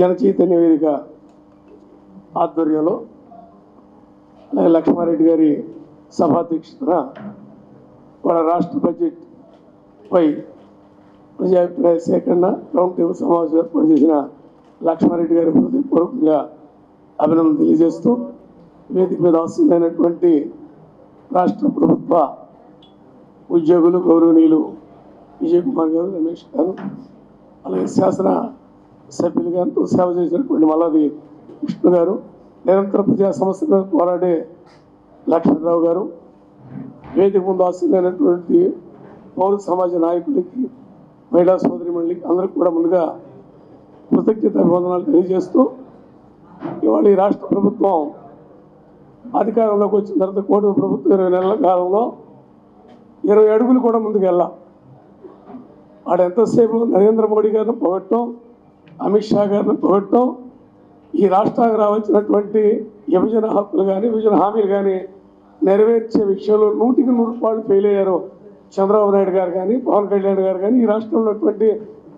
జనచైతన్య వేదిక ఆధ్వర్యంలో అలాగే లక్ష్మారెడ్డి గారి సభాధ్యక్షతన వాళ్ళ రాష్ట్ర బడ్జెట్ పై ప్రజాభిప్రాయ సేకరణ రౌండ్ టేబుల్ సమావేశం ఏర్పాటు చేసిన లక్ష్మారెడ్డి గారి హృదయపూర్వకంగా అభినందన తెలియజేస్తూ వేదిక మీద అవసరమైనటువంటి రాష్ట్ర ప్రభుత్వ ఉద్యోగులు గౌరవనీయులు విజయ్ కుమార్ గారు రమేష్ గారు అలాగే శాసన సభ్యులుగా ఎంతో సేవ చేసినటువంటి మల్లాది విష్ణు గారు నిరంతర ప్రజా సమస్యల పోరాడే లక్ష్మణరావు గారు వేదిక ముందు ఆశీలైనటువంటి పౌర సమాజ నాయకులకి మహిళా సోదరి మండలికి అందరికి కూడా ముందుగా కృతజ్ఞత అభివందనాలు తెలియజేస్తూ ఇవాళ ఈ రాష్ట్ర ప్రభుత్వం అధికారంలోకి వచ్చిన తర్వాత కోటి ప్రభుత్వం ఇరవై నెలల కాలంలో ఇరవై అడుగులు కూడా ముందుకు వెళ్ళాం ఆడెంతసేపు నరేంద్ర మోడీ గారిని పొగట్టం అమిత్ షా గారిని పొగట్టం ఈ రాష్ట్రానికి రావాల్సినటువంటి విభజన హక్కులు కానీ విభజన హామీలు కానీ నెరవేర్చే విషయంలో నూటికి నూరు పాళ్ళు ఫెయిల్ అయ్యారు చంద్రబాబు నాయుడు గారు కానీ పవన్ కళ్యాణ్ గారు కానీ ఈ రాష్ట్రంలో ఉన్నటువంటి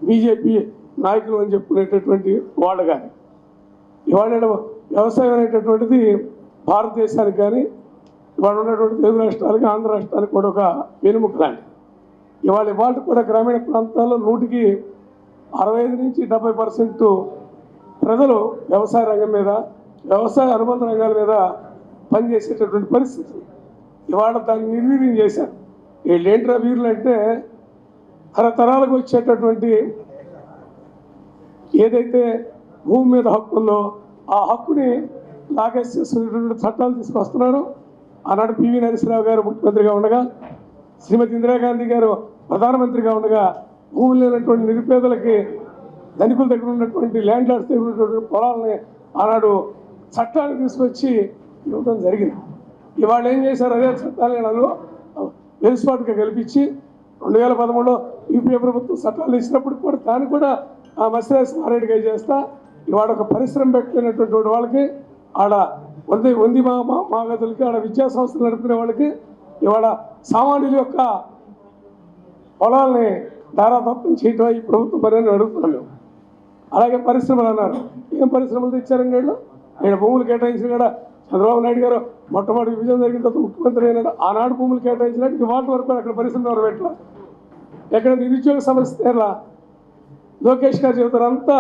బీజేపీ నాయకులు అని చెప్పుకునేటటువంటి వాళ్ళు కానీ ఇవాళ వ్యవసాయం అనేటటువంటిది భారతదేశానికి కానీ ఇవాళ ఉన్నటువంటి తెలుగు రాష్ట్రాలకి ఆంధ్ర రాష్ట్రానికి కూడా ఒక వెనుముక లాంటిది. ఇవాళ ఇవాళ కూడా గ్రామీణ ప్రాంతాల్లో నూటికి అరవై ఐదు నుంచి డెబ్బై పర్సెంట్ ప్రజలు వ్యవసాయ రంగం మీద వ్యవసాయ అనుబంధ రంగాల మీద పనిచేసేటటువంటి పరిస్థితి. ఇవాళ దాన్ని నిర్వీర్యం చేశారు. వీళ్ళేంట్రా వీరులు అంటే తరతరాలకు వచ్చేటటువంటి ఏదైతే భూమి మీద హక్కు ఉందో ఆ హక్కుని లాగేసేసినటువంటి చట్టాలు తీసుకొస్తున్నారు. ఆనాడు పివి నరసింహరావు గారు ముఖ్యమంత్రిగా ఉండగా శ్రీమతి ఇందిరాగాంధీ గారు ప్రధానమంత్రిగా ఉండగా భూములు లేనటువంటి నిరుపేదలకి ధనికుల దగ్గర ఉన్నటువంటి ల్యాండ్ లార్డ్స్ దగ్గర ఉన్నటువంటి పొలాలని ఆనాడు చట్టాన్ని తీసుకొచ్చి ఇవ్వడం జరిగింది. ఇవాళ ఏం చేశారు? అదే చట్టాలను వెలుసుబాటుగా కల్పించి రెండు వేల పదమూడులో యూపీఏ ప్రభుత్వం చట్టాలు ఇచ్చినప్పుడు కూడా దాన్ని కూడా ఆ మత్స్యరాశి మారేడుగా చేస్తా ఇవాళ ఒక పరిశ్రమ పెట్టలేనటువంటి వాళ్ళకి ఆడ వంది వంది మా మా- మాగదులకి ఆడ విద్యా సంస్థలు నడుపుకునే వాళ్ళకి ఇవాళ సామాన్యుల యొక్క పొలాల్ని దారాదత్తం చేయటం ఈ ప్రభుత్వ పని అని అడుగుతున్నాం మేము. అలాగే పరిశ్రమలు అన్నారు. ఏం పరిశ్రమలు తెచ్చారండి వీళ్ళు? ఆయన భూములు కేటాయించిన కూడా చంద్రబాబు నాయుడు గారు మొట్టమొదటి విజయం జరిగిన తర్వాత ముఖ్యమంత్రి అయినాడు. ఆనాడు భూములు కేటాయించినట్టు ఇవాళ వరకు అక్కడ పరిశ్రమ ఎవరు పెట్టలా ఎక్కడ నిరుద్యోగ సమస్య తీరలా? లోకేష్ గారు చెబుతారు అంతా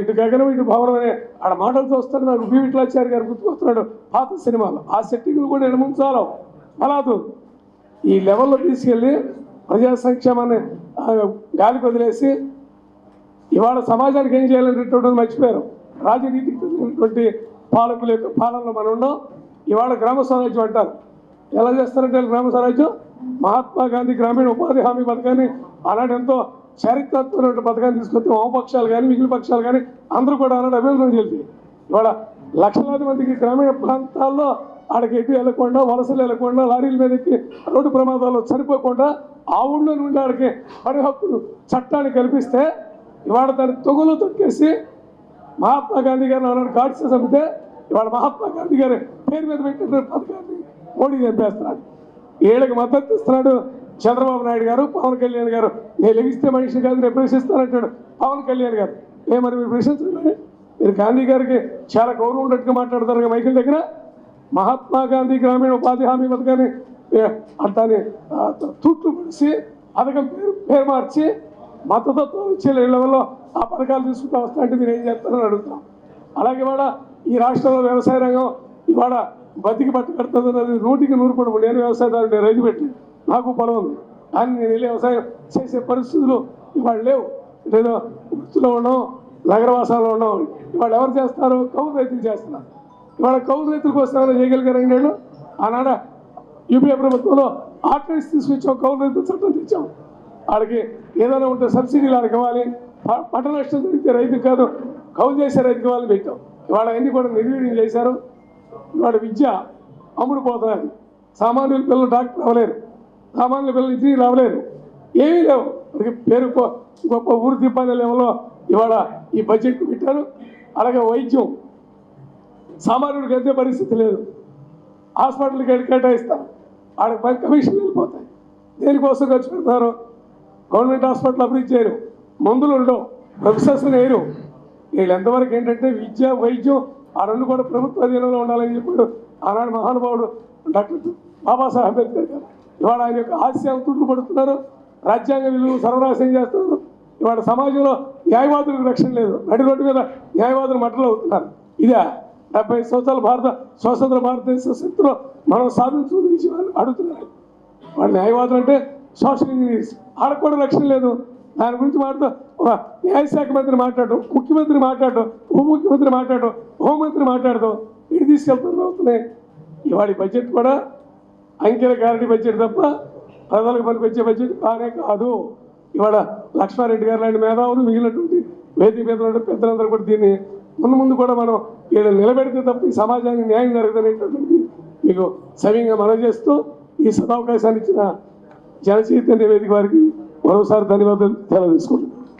ఇటు గగనం ఇటు భవనం అనే ఆడ మాటలు చూస్తారు నాకు బి. విట్లాచారి గారు గుర్తుకొస్తున్నాడు. పాత సినిమాలు. ఆ సెట్టింగ్లు కూడా ఎడముంచాలి. అలాదు ఈ లెవెల్లో తీసుకెళ్ళి ప్రజా సంక్షేమాన్ని గాలికి వదిలేసి ఇవాళ సమాజానికి ఏం చేయాలనేటువంటి మర్చిపోయారు. రాజనీతికి పాలకుల యొక్క పాలనలో మనం ఉన్నాం. ఇవాళ గ్రామ స్వరాజ్యం అంటారు. ఎలా చేస్తారంటే గ్రామ స్వరాజ్యం? మహాత్మా గాంధీ గ్రామీణ ఉపాధి హామీ పథకాన్ని అలాంటి ఎంతో చారిత్రాత్మకమైన పథకాన్ని తీసుకొస్తే వామపక్షాలు కానీ మిగిలిన పక్షాలు కానీ అందరూ కూడా అలాంటి అభివృద్ధి చెల్లి ఇవాళ లక్షలాది మందికి గ్రామీణ ప్రాంతాల్లో ఆడకి ఎటు వెళ్ళకుండా వలసలు వెళ్ళకుండా లారీల మీద ఎక్కి రోడ్డు ప్రమాదాల్లో చనిపోకుండా ఆ ఊళ్ళో నుండి ఆడికి పని హక్కులు చట్టాన్ని కల్పిస్తే ఇవాళ దాన్ని తొగులు తొక్కేసి మహాత్మా గాంధీ గారిని ఆనాడు గాడ్సే చంపితే ఇవాళ మహాత్మా గాంధీ గారి పేరు మీద పెట్టిన పథకాన్ని మోడీ చంపేస్తున్నాడు. వీళ్ళకి మద్దతు ఇస్తున్నాడు చంద్రబాబు నాయుడు గారు పవన్ కళ్యాణ్ గారు. నేను లెగిస్తే మనిషి కాదు నేను ప్రశ్నిస్తానంటాడు పవన్ కళ్యాణ్ గారు. ఏమని మీరు ప్రశ్నించండి మీరు? గాంధీ గారికి చాలా గౌరవం ఉన్నట్టుగా మాట్లాడతారు మైకిల్ దగ్గర? మహాత్మా గాంధీ గ్రామీణ ఉపాధి హామీ పథకాన్ని ఏ, దాన్ని తూట్లు పడిసి పథకం పేరు పేరు మార్చి మద్దతత్వం ఇచ్చే లెవెల్లో ఆ పథకాలు తీసుకుంటూ వస్తాయంటే మీరు ఏం చేస్తారని అడుగుతాం అలాగే ఇవాళ ఈ రాష్ట్రంలో వ్యవసాయ రంగం ఇవాళ బతికి పట్టు కడుతుంది నూటికి నూరు కూడా నేను వ్యవసాయదారు నేను రైతు పెట్టి నాకు పొలం ఉంది కానీ నేను వెళ్ళి వ్యవసాయం చేసే పరిస్థితులు ఇవాళ లేవు. లేదో వృత్తిలో ఉన్నాం నగరవాసాల్లో ఉన్నాం ఇవాళ ఎవరు చేస్తారు? కౌలు రైతులు చేస్తున్నారు. ఇవాళ కౌలు రైతులకు కోసం చేయగలిగారని చేయగలిగారండి ఆనాడ యూపీఏ ప్రభుత్వంలో ఆర్టీఎస్ తీసుకొచ్చాం కౌలు రైతులు చట్టం తెచ్చాం. వాళ్ళకి ఏదైనా ఉంటే సబ్సిడీలు వాళ్ళకి ఇవ్వాలి. పంట నష్టం జరిగితే రైతు కాదు కౌలు చేసే రైతుకి వాళ్ళు పెట్టాం. ఇవాళ అన్ని కూడా నిర్వీర్యం చేశారు. ఇవాళ విద్య అమ్ముడుపోతున్నది. సామాన్యుల పిల్లలు డాక్టర్ అవ్వలేరు. సామాన్యుల పిల్లలు ఇంజనీర్లు అవ్వలేరు. ఏమీ లేవు. పేరు గొప్ప ఊరు దీపాల లెవెల్లో ఇవాళ ఈ బడ్జెట్ పెట్టారు. అలాగే వైద్యం సామాన్యుడికి అంతే పరిస్థితి లేదు. హాస్పిటల్కి వెళ్ళి కేటాయిస్తారు ఆడకి పని కమిషన్ వెళ్ళిపోతాయి. దేనికోసం ఖర్చు పెడతారు? గవర్నమెంట్ హాస్పిటల్ అభివృద్ధి చేయరు. మందులు ఉండవు. ప్రొఫెసర్స్ వేయరు. వీళ్ళు ఎంతవరకు ఏంటంటే విద్య వైద్యం ఆ రెండు కూడా ప్రభుత్వ అధీనంలో ఉండాలని చెప్పాడు ఆనాడు మహానుభావుడు డాక్టర్ బాబాసాహెబ్ అంబేద్కర్ గారు. ఇవాళ ఆయన యొక్క హాస్యాలు తుట్లు పడుతున్నారు. రాజ్యాంగ విలువలు సర్వనాశనం చేస్తున్నారు. ఇవాళ సమాజంలో న్యాయవాదులకు రక్షణ లేదు. నడి రోడ్డు మీద న్యాయవాదులు మట్టలు అవుతున్నారు. ఇదే? డెబ్బై సంవత్సరాల భారత స్వతంత్ర భారతదేశ స్థితిలో మనం సాధించుకునే విషయాన్ని అడుగుతున్నారు. వాళ్ళ న్యాయవాదులు అంటే సోషల్ ఇంజనీర్స్. వాళ్ళకు కూడా లక్ష్యం లేదు. దాని గురించి మాట్లాడుతూ ఒక న్యాయశాఖ మంత్రి మాట్లాడటం ముఖ్యమంత్రి మాట్లాడటం ఉప ముఖ్యమంత్రి మాట్లాడటం హోంమంత్రి మాట్లాడటం ఇది తీసుకెళ్తున్నారు అవుతున్నాయి ఇవాళ బడ్జెట్ కూడా అంకెల గ్యారంటీ బడ్జెట్ తప్ప ప్రజలకు మనకు బడ్జెట్ కానే కాదు. ఇవాళ లక్ష్మారెడ్డి గారు లాంటి మేధావులు మిగిలినటువంటి వేదిక మీద ఉన్న పెద్దలందరూ కూడా దీన్ని ముందు ముందు కూడా మనం ఇక్కడ నిలబెడితే తప్ప ఈ సమాజానికి న్యాయం జరగదనేటటువంటి మీకు సవ్యంగా మనం చేస్తూ ఈ సదావకాశాన్ని ఇచ్చిన జనచైతన్య వేదిక వారికి మరోసారి ధన్యవాదాలు తెలియజేసుకుంటున్నాను.